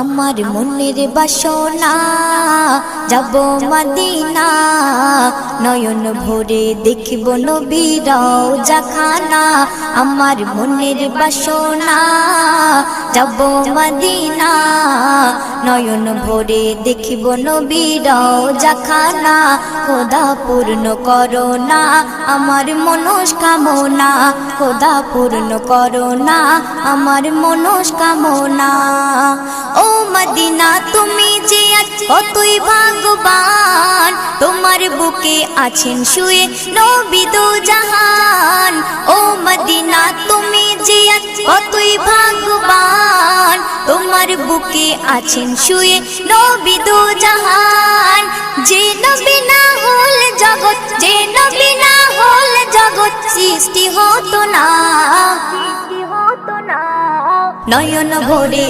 আমার মনের বাসনা, যাব মদিনা। নয়ন ভরে দেখিব নবীরাও জাখানা আমার মনের বাসনা, যাব মদিনা। নয়ন ভরে দেখিব নবীরাও জাখানা খোদা পূর্ণ করো না আমার মনস্কামনা। খোদা পূর্ণ করো না আমার মনস্কামনা। তুমি যে কতই ভাগ্যবান, তোমার বুকে আছেন শুয়ে নবী দো জাহান। ও মদিনা, তুমি যে আজ কতই ভাগ্যবান, তোমার বুকে আছেন শুয়ে নবী দো জাহান। যে নবী না হল জগৎ, যে নবী না হল জগৎ সৃষ্টি হতো না। নয়ন ভরে